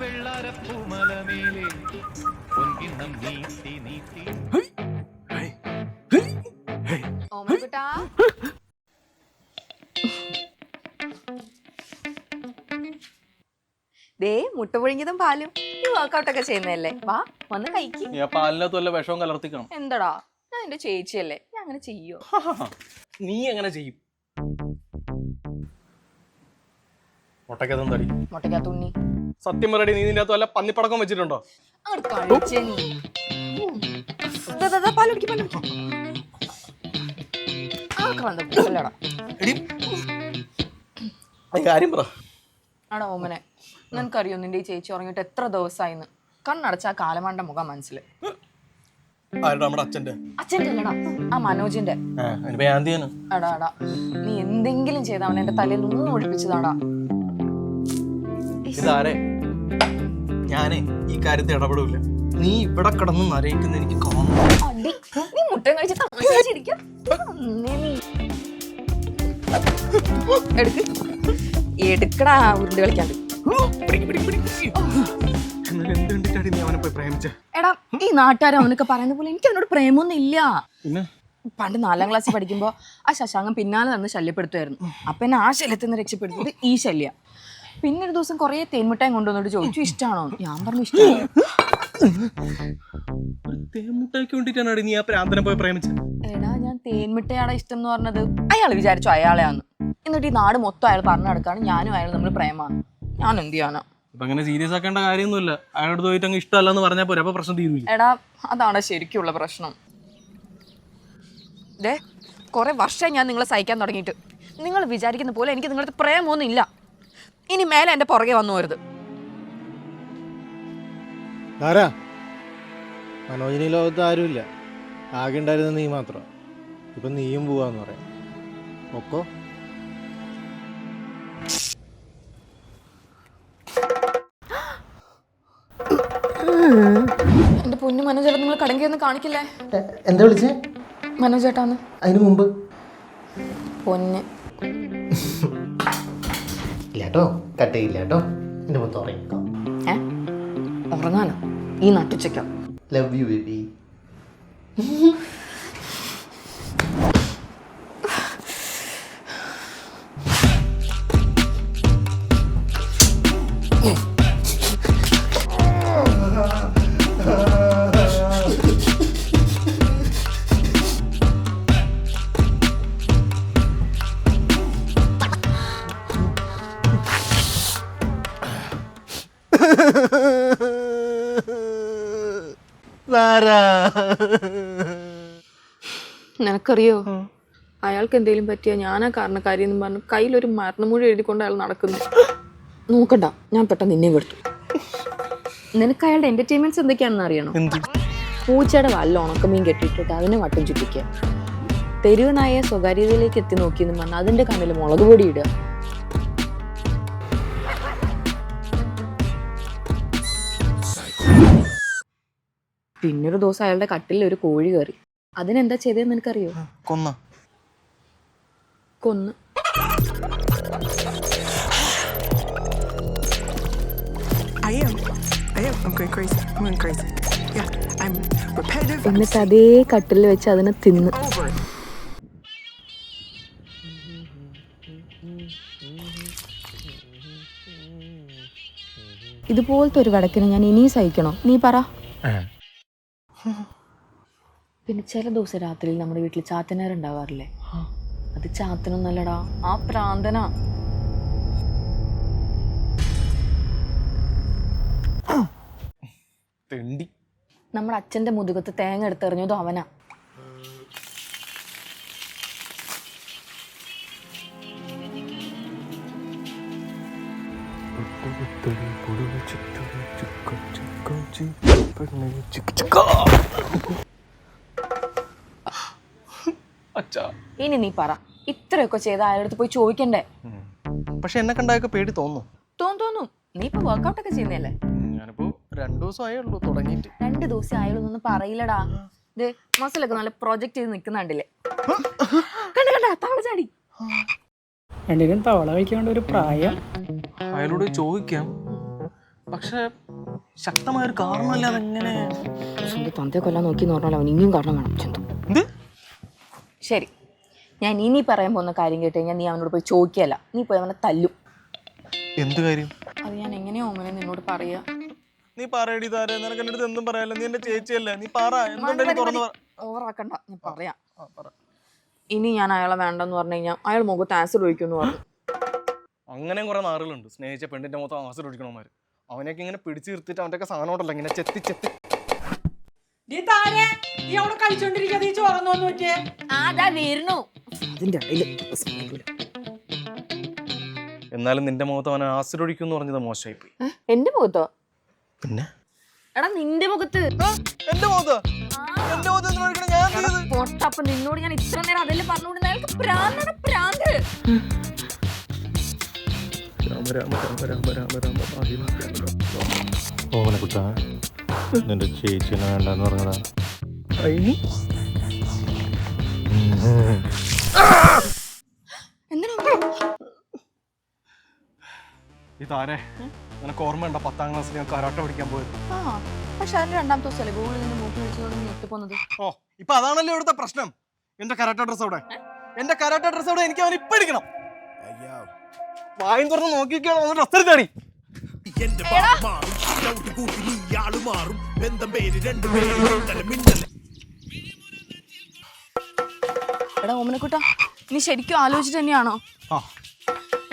വെള്ളാരപ്പൂമലമേലെ പൊൻകിണ്ണം നീട്ടി നീട്ടി. ഓമനക്കുട്ടാ ദേ മുട്ട പുഴുങ്ങിയതും പാലും. ഈ വർക്കൗട്ട് ഒക്കെ ചെയ്യുന്നതല്ലേ? വാ വന്ന് കഴിക്ക്. നീ ആ പാലിനകത്ത് വല്ല വിഷവും കലർത്തിക്കണം. എന്താടാ? ഞാൻ എന്റെ ചേച്ചിയല്ലേ. ഞാൻ അങ്ങനെ ചെയ്യോ നീ എങ്ങനെ ചെയ്യും? മുട്ടക്കകത്ത് തടി മുട്ടയ്ക്കകത്ത് ഉണ്ണി. സത്യം പറയടി നീ നിന്റെ അകത്ത് വല്ല പന്നിപ്പടക്കം വെച്ചിട്ടുണ്ടോ? കാര്യം പറ. ആടാ ഓമനെ നിനക്കറിയോ നിന്റെ ഈ ചേച്ചി ഉറങ്ങിയിട്ട് എത്ര ദിവസമായിന്ന് കണ്ണടച്ച ആ കാലമാണ്ട മുഖം മനസ്സിൽ അച്ഛന്റെ അല്ലടാ ആ മനോജിന്റെ നീ എന്തെങ്കിലും ചെയ്താ അവൻ എന്റെ തലയിൽ നിന്ന് ഒഴിപ്പിച്ചതാടാ ഇതാരെ? ഞാനേ ഈ കാര്യത്തിൽ ഇടപെടില്ല നീ ഇവിടെ കിടന്ന് നരയിക്കുന്ന എനിക്ക് എടുക്കടാ ഉരുണ്ട് കളിക്കാണ്ട് എടാ ഈ നാട്ടുകാർ അവനൊക്കെ പറയുന്ന പോലെ എനിക്ക് അവനോട് പ്രേമൊന്നും ഇല്ല പണ്ട് നാലാം ക്ലാസ്സിൽ പഠിക്കുമ്പോ ആ ശശാങ്കൻ പിന്നാലെ തന്നെ ശല്യപ്പെടുത്തുമായിരുന്നു അപ്പൊ എന്നെ ആ ശല്യത്തിൽ നിന്ന് രക്ഷപ്പെടുത്തിയത് ഈ ശല്യ. പിന്നെ ഒരു ദിവസം കുറേ തേൻമുട്ടായി കൊണ്ടുവന്നിട്ട് ചോദിച്ചു ഇഷ്ടമാണോ ഞാൻ പറഞ്ഞു ഇഷ്ടമാണ് തേമുട്ടാക്കി വേണ്ടിട്ടാണ് നീ ആ പ്രാന്തനെ പോയി പ്രേമിച്ചത്? എടാ ഞാൻ തേൻമിട്ടയാടെ ഇഷ്ടം എന്ന് പറഞ്ഞത്? അയാൾ വിചാരിച്ചു അയാളെയാന്ന്. എന്നിട്ട് ഈ നാട് മൊത്തം അയാൾ പറഞ്ഞു നടക്കാണ് ഞാനും അയാൾ നമ്മൾ പ്രേമാണ്. ഞാൻ എന്ത് ചെയ്യാനാ? അപ്പൊ അങ്ങനെ സീരിയസ് ആക്കേണ്ട കാര്യമൊന്നുമില്ല. അയാളോട് പോയിട്ട് അങ്ങ് ഇഷ്ടമല്ലെന്ന് പറഞ്ഞാൽ പോരെ അപ്പൊ പ്രശ്നം തീരൂല. എടാ അതാണ് ശരിക്കുള്ള പ്രശ്നം. ദേ കുറെ വർഷം ഞാൻ നിങ്ങളെ സഹിക്കാൻ തുടങ്ങിയിട്ട്. നിങ്ങൾ വിചാരിക്കുന്ന പോലെ എനിക്ക് നിങ്ങളുടെ പ്രേമൊന്നും ഇല്ല ഇനി മേലെ എന്റെ പുറകെ വന്നു വരുത് ആരാ? മനോജിനി ലോകത്ത് ആരുമില്ല. ആകെ ഉണ്ടായിരുന്ന നീ മാത്രം. ഇപ്പൊ നീയും പോവാന്ന് പറയാം. ഒക്കോ? എന്റെ പൊന്നു മനോജേട്ടാ നിങ്ങൾ കടങ്കി ഒന്ന് കാണിക്കില്ലേ? എന്താ വിളിച്ചേ? മനോജേട്ടാന്ന്. അതിനു മുമ്പ്? പൊന്ന്. ഇല്ല കേട്ടോ കട്ട് ചെയ്യില്ല കേട്ടോ എന്റെ മൊത്തം ഉറങ്ങിക്കോ. ഏ? ഉറങ്ങാനോ? ഈ നട്ടുച്ചയ്ക്കോ ലവ് യു ബേബി നിനക്കറിയോ? അയാൾക്ക് എന്തെങ്കിലും പറ്റിയ ഞാനാ കാരണക്കാരി എന്ന് പറഞ്ഞു കയ്യിലൊരു മരണമൂഴി എഴുതിക്കൊണ്ട് അയാൾ നടക്കുന്നു. നോക്കണ്ട ഞാൻ പെട്ടെന്ന് നിന്നെ കൊടുത്തു നിനക്ക് അയാളുടെ എന്റർടൈൻമെന്റ്സ് എന്തൊക്കെയാണെന്ന് അറിയണം? പൂച്ചയുടെ വല്ല ഉണക്കമീൻ കെട്ടിയിട്ടിട്ട് അതിനെ വട്ടം ചുറ്റിക്കുക. തെരുവനായ സ്വകാര്യതയിലേക്ക് എത്തി നോക്കിയെന്ന് പറഞ്ഞാൽ അതിന്റെ കണ്ണിൽ മുളക് പൊടി ഇടുക. പിന്നൊരു ദിവസം അയാളുടെ കട്ടിലിൽ ഒരു കോഴി കയറി അതിനെന്താ ചെയ്തതെന്ന് എനിക്കറിയോ കൊന്ന. കൊന്ന്. എന്നിട്ട് അതേ കട്ടിൽ വെച്ച് അതിനെ തിന്ന്. ഇതുപോലത്തെ ഒരു വടക്കിന് ഞാൻ ഇനിയും സഹിക്കണോ? നീ പറ. പിന്നെ ചില ദിവസം രാത്രിയിൽ നമ്മുടെ വീട്ടിൽ ചാത്തനാരുണ്ടാവാറില്ലേ? അത് ചാത്തനൊന്നല്ലടാ ആ പ്രാന്തന. നമ്മുടെ അച്ഛന്റെ മുതുകത്ത് തേങ്ങ എടുത്തെറിഞ്ഞതും അവനാ. ഇനി നീ പറ. ഇത്രയൊക്കെ ചെയ്ത അയാളടുത്ത് പോയി ചോദിക്കണ്ടേ? പക്ഷെ എന്നെ കണ്ടായൊക്കെ പേടി തോന്നുന്നു. തോന്നും തോന്നും. നീ ഇപ്പൊ വർക്ക്ഔട്ട് ഒക്കെ ചെയ്യുന്നല്ലേ ഞാനിപ്പോ രണ്ടു ദിവസം ആയുള്ളൂ തുടങ്ങിയിട്ട്. രണ്ട് ദിവസം അയാളൊന്നും പറയില്ലടാ. ഇത് മസിലൊക്കെ നല്ല പ്രൊജക്ട് ചെയ്ത് നിൽക്കുന്നുണ്ടല്ലേ? കണ്ട കണ്ട തവള ചാടി. രണ്ടിനും തവള കഴിക്കാണ്ട് ഒരു പ്രായം. അയാളോട് ചോദിക്കാം. പക്ഷെ ശക്തമായ ഒരു കാരണമല്ല അതെങ്ങനെ? സ്വന്തം തന്തയെ കൊല്ലാൻ നോക്കി എന്ന് പറഞ്ഞാൽ അവൻ ഇനിയും കാരണം വേണം ചന്തു. ശരി. ഞാൻ ഇനി പറയാൻ പോകുന്ന കാര്യം കേട്ട് ഞാൻ നീ അവനോട് പോയി ചോദിക്കല്ല നീ പോയി അവനെ തല്ലും. എന്ത് കാര്യം? അത് ഞാൻ എങ്ങനെയാ ഓമനെ നിന്നോട് പറയാ? നീ പറയടി താരെ നിനക്ക് എന്റെ അടുത്ത് എന്തും പറയാല്ല നീ എന്റെ ചേച്ചിയല്ലേ? നീ പറ. എന്തുണ്ടെങ്കിലും തുറന്നു പറ. ഓവറാക്കണ്ട ഞാൻ പറയാം. ആ, പറ. ഇനി ഞാൻ അയാളെ വേണ്ടെന്ന് പറഞ്ഞു കഴിഞ്ഞാൽ അയാൾ മുഖത്ത് ആസിഡ് ഒഴിക്കുന്നു പറഞ്ഞു. അങ്ങനെയും കുറെ നാറുകളുണ്ട് സ്നേഹിച്ച പെണ്ണിന്റെ മുഖത്ത് ആസിഡ് ഒഴിക്കണമാര് അവനെയൊക്കെ ഇങ്ങനെ പിടിച്ചു നിർത്തിയിട്ട് അവന്റെ ഒക്കെ സാധനം ഉണ്ടല്ലോ. ഇങ്ങനെ ചെത്തി ചെത്തി. താനെ അവിടെ കഴിച്ചോണ്ടിരിക്കാതെ ഈ ചോറന്നു നോക്കിയേ അതാ വരുന്നു അതിന്റെ എന്നാലും നിന്റെ മുഖത്ത് അവൻ ആസിഡ് ഒഴിക്കും പറഞ്ഞത് മോശമായി പോയി. എന്റെ മുഖത്തോ? പിന്നെ? എടാ നിന്റെ മുഖത്ത്. എന്റെ മുഖത്ത്? എന്റെ മുഖത്ത്? പൊട്ടപ്പൊ നിന്നോട് ഞാൻ ഇത്ര നേരം അതെല്ലാം പറഞ്ഞുകൊണ്ട് അയാൾക്ക് പ്രാന്താണ് പ്രാന്ത്. ഓമന കുട്ട നിന്റെ ചേച്ചിനെ വേണ്ടെന്ന് പറഞ്ഞതാ. അയ്നി. എന്തിനാ? ഈ താരെ നിനക്ക് ഓർമ്മയുണ്ടോ? പത്താം ക്ലാസ്സിൽ ഞാൻ കരാട്ട പഠിക്കാൻ പോയത്? ആ പക്ഷെ അതിന്റെ രണ്ടാമത്തെ ദിവസമല്ലേ ഗൂഗിളിൽ നിന്ന് മൂക്ക് വിളിച്ചതോട് നീ എത്തിപ്പോന്നത്? ഓ ഇപ്പൊ അതാണല്ലോ ഇവിടുത്തെ പ്രശ്നം. എന്റെ കരാട്ട ഡ്രസ് അവിടെ എന്റെ കരാട്ട ഡ്രസ് അവിടെ എനിക്ക് അവൻ ഇപ്പൊ എടുക്കണം. വായും തുറന്ന് നോക്കിയൊക്കെയാണ് ഡ്രസ് എടുത്തടി. എന്റെ മാറും കൂട്ടി നീ ആൾ മാറും. ബന്ധം പേര് രണ്ടു പേര് എടാ ഓമനക്കുട്ട നീ ശരിക്കും ആലോചിച്ചിട്ട് തന്നെയാണോ?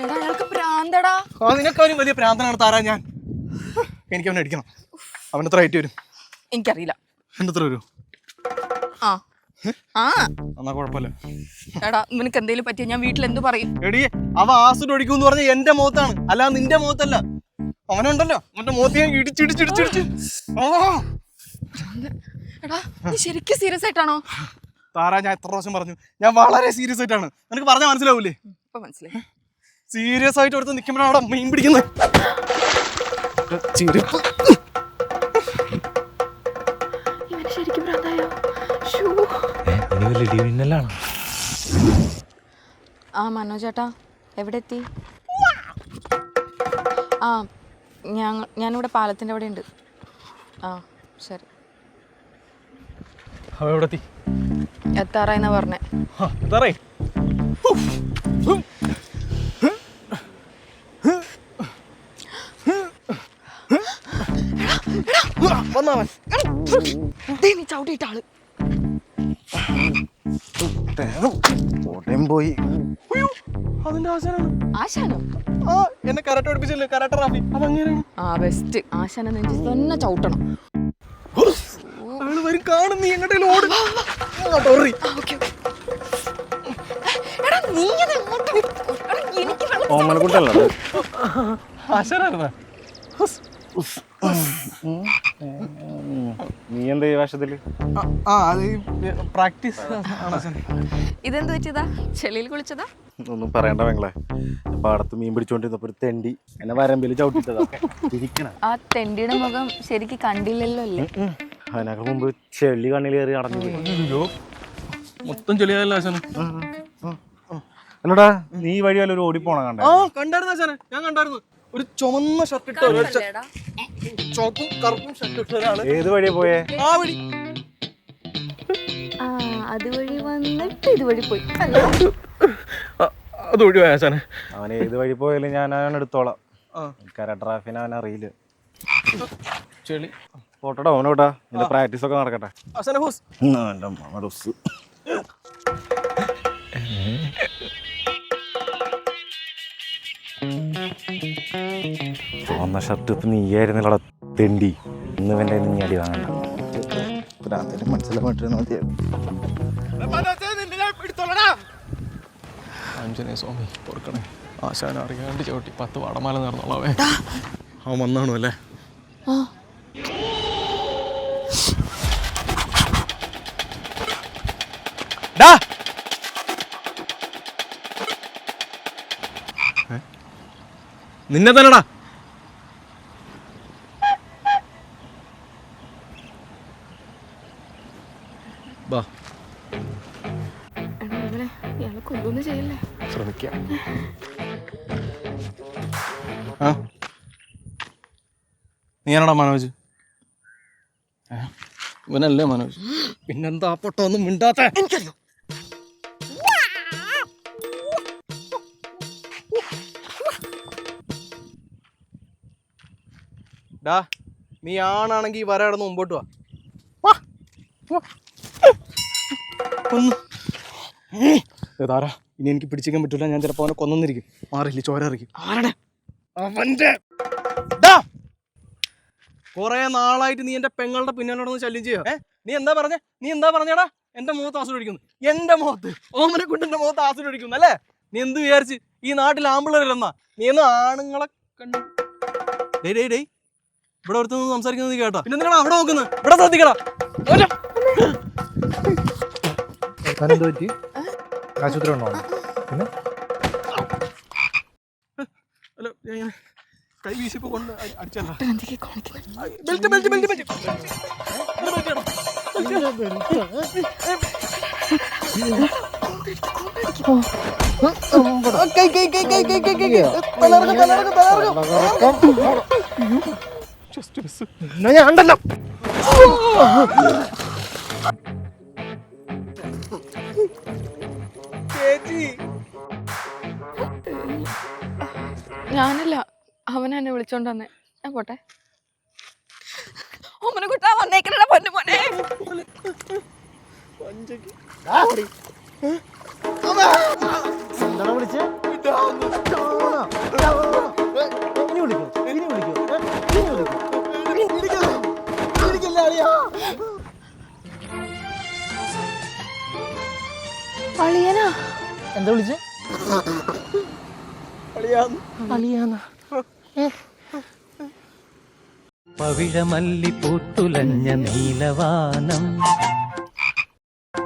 എടാ അയാൾക്ക് പ്രാന്തടാ. ആ നിനക്കവനും വലിയ പ്രാന്തനാണ് താരാ ഞാൻ. എനിക്ക് അവനെ അടിക്കണം. അവൻ എത്ര റേറ്റ് വരും? എനിക്കറിയില്ല. എന്റെ എത്ര വരും? ആ. ആ. എന്നാ കുഴപ്പമില്ല. എടാ നിനക്ക് എന്തെങ്കിലും പറ്റിയ ഞാൻ വീട്ടിൽ എന്ത് പറയും? എടി അവ ആസിഡ് എന്ന് പറഞ്ഞ എന്റെ മുഖത്താണ്. അല്ല നിന്റെ മുഖത്തല്ല. അവനുണ്ടല്ലോ. അവന്റെ മുഖത്ത് ഞാൻ ഇടിച്ചിടിച്ചിടിച്ചിടിച്ച് എടാ നീ ശരിക്കും സീരിയസ് ആയിട്ടാണോ? താരാ ഞാൻ എത്ര പ്രാവശ്യം പറഞ്ഞു? ഞാൻ വളരെ സീരിയസ് ആയിട്ടാണ്. നിനക്ക് പറഞ്ഞാൽ മനസ്സിലാവൂലേ? ഇപ്പൊ മനസ്സിലായി. സീരിയസ് ആയിട്ട് അടുത്ത് നിൽക്കുമ്പോഴാണ് അവിടെ മീൻ പിടിക്കുന്നത് ചെരുപ്പ്. ആ മനോജ് ചേട്ടാ എവിടെ എത്തി ആ ഞങ്ങൾ ഞാനിവിടെ പാലത്തിന്റെ അവിടെ ഉണ്ട് ആ ശരി. അവ എവിടെ എത്തി എത്താറായിന്നാ പറഞ്ഞേ. വന്നവൻ നീ പോയി. അതിന്റെ ആശാനാണ്. ആശാനോ? ആ എന്നെ കരാട്ട പഠിപ്പിച്ചില്ലേ കരാട്ട റാഫി. അതങ്ങനെയാണ്. ആ ബെസ്റ്റ് ആശാനെ നെഞ്ചി തന്നെ ചവിട്ടണം. അയാൾ വരും കാണും നീ എങ്ങോട്ടേലും ഓട്. നീ എങ്ങോട്ട് ഓമനക്കുട്ടല്ലോ ആശാനായിരുന്നാ? എന്താ ഈ വേഷത്തിൽ? ആ അത് പ്രാക്ടീസ് ഇതെന്ത് ചെളിയിൽ കുളിച്ചതാ? ഒന്നും പറയണ്ട വെങ്ങളെ പാടത്ത് മീൻ പിടിച്ചോണ്ടിരുന്നപ്പോ ഒരു തെണ്ടി എന്നെ വരമ്പിൽ ചവിട്ടിട്ടതാ. ആ തെണ്ടിയുടെ മുഖം ശരിക്ക് കണ്ടില്ലല്ലോ അല്ലേ? അതിനൊക്കെ മുമ്പ് ചെളി കണ്ണിൽ കയറി അടഞ്ഞു പോയി. മൊത്തം ചെളിയായല്ലോ ആശാന്. അല്ലടാ നീ ഈ വഴി വല്ല ഒരു ഓടിപ്പോണ കണ്ട? ആ കണ്ടായിരുന്നു ആശാനെ. ഞാൻ കണ്ടായിരുന്നു. ഒരു ചുമന്ന ഷർട്ട് ഇട്ട ഒരു ചുവപ്പും കറുപ്പും ഷർട്ട് ഇട്ട ഒരാൾ. ഏത് വഴിയാ പോയേ? ആ വഴി. ആ അതുവഴി വന്നിട്ട് ഇതുവഴി പോയി. അത് ഒഴിവാ ആശാനെ? അവൻ ഏത് വഴി പോയാലും ഞാൻ അവൻ എടുത്തോളാം. അവൻ അറിയില്ല ചെളി. പോട്ടോടാ അവനോട്ടാ എന്റെ പ്രാക്ടീസ് ഒക്കെ നടക്കട്ടെ. അമ്മ ഡ്രസ്സ് ചുവന്ന ഷർട്ട് ഇപ്പൊ നീയായിരുന്നില്ലടാ തെണ്ടി. ഇന്ന് വേണ്ട നീ അടി വാങ്ങണ്ട. മനസ്സിലായിട്ട് മതിയായിരുന്നു ആഞ്ജനേയ സ്വാമി പൊറുക്കണേ. ആശാന അറിയാണ്ട് ചവിട്ടി പത്ത് വടമാല നേർന്നോളാവേ അവൻ. വന്നാണു അല്ലേ? നിന്നെ തന്നെടാ. ബാ. ഇയാളെ ചെയ്യല്ലേ. ശ്രമിക്കാം. ആ. നീയാണോടാ മനോജ്? ഇവനല്ലേ മനോജ്? പിന്നെന്താ പൊട്ടോ ഒന്നും മിണ്ടാത്ത? എനിക്കറിയോ. ഡാ നീ ആണാണെങ്കിൽ വര കിടന്ന് മുമ്പോട്ട് വാ. ഒന്ന്. താരാ ഇനി എനിക്ക് പിടിച്ചിരിക്കാൻ പറ്റൂല. ഞാൻ ചിലപ്പോൾ അവനെ കൊന്നിരിക്കും മാറില്ല ചോര ഇറക്കും. ആരുടെ കൊറേ നാളായിട്ട് നീ എന്റെ പെങ്ങളുടെ പിന്നാലെ ഒന്ന് ശല്യം ചെയ്യാ? ഏ നീ എന്താ പറഞ്ഞേ? നീ എന്താ പറഞ്ഞേടാ? എന്റെ മുഖത്ത് ആസിഡ് ഒഴിക്കുന്നു. എന്റെ മുഖത്ത്. ഓമനെ കൊണ്ട് എന്റെ മുഖത്ത് ആസിഡ് ഒഴിക്കുന്നു അല്ലേ? നീ എന്ത് വിചാരിച്ച്? ഈ നാട്ടിൽ ആമ്പിള്ളേരല്ലെന്നാ. നീ എന്ന് ആണുങ്ങളെ കണ്ടു ഡേ ഡേ ഡേയ്. ഇവിടെ ഒരുത്തു സംസാരിക്കുന്നത് കേട്ടോ പിന്നെ നിങ്ങൾ അവിടെ നോക്കുന്നത് ഇവിടെ ശ്രദ്ധിക്കടാ ആശുപത്രി ഉണ്ടോ പിന്നെ അല്ല ഞാൻ കൈ വീശിപ്പോ കൊണ്ട് അടിച്ചല്ല ബെൽറ്റ് ബെൽറ്റ് ബെൽറ്റ് ബെൽറ്റ് എന്നാ ഞാൻ ഉണ്ടല്ലോ. ചേച്ചി. ഞാനല്ല അവൻ എന്നെ വിളിച്ചോണ്ട് വന്നേ. ഞാൻ പോട്ടെ. ഓമനെ കുട്ടാ വന്നേക്കണ പൊന്നു മോനെ. എന്താ വിളിച്ച്? പവിഴമല്ലിപ്പൂത്തുലഞ്ഞ പവിഴമല്ലി പൂത്തുലഞ്ഞ നീലവാനം.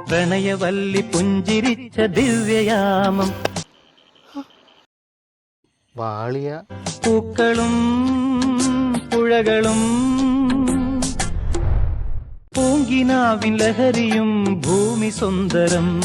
പ്രണയവല്ലി പുഞ്ചിരിച്ച ദിവ്യയാമം. വാളിയ. പൂക്കളും പുഴകളും. പൂങ്കിനാവിൻ ലഹരിയും ഭൂമി സുന്ദരം.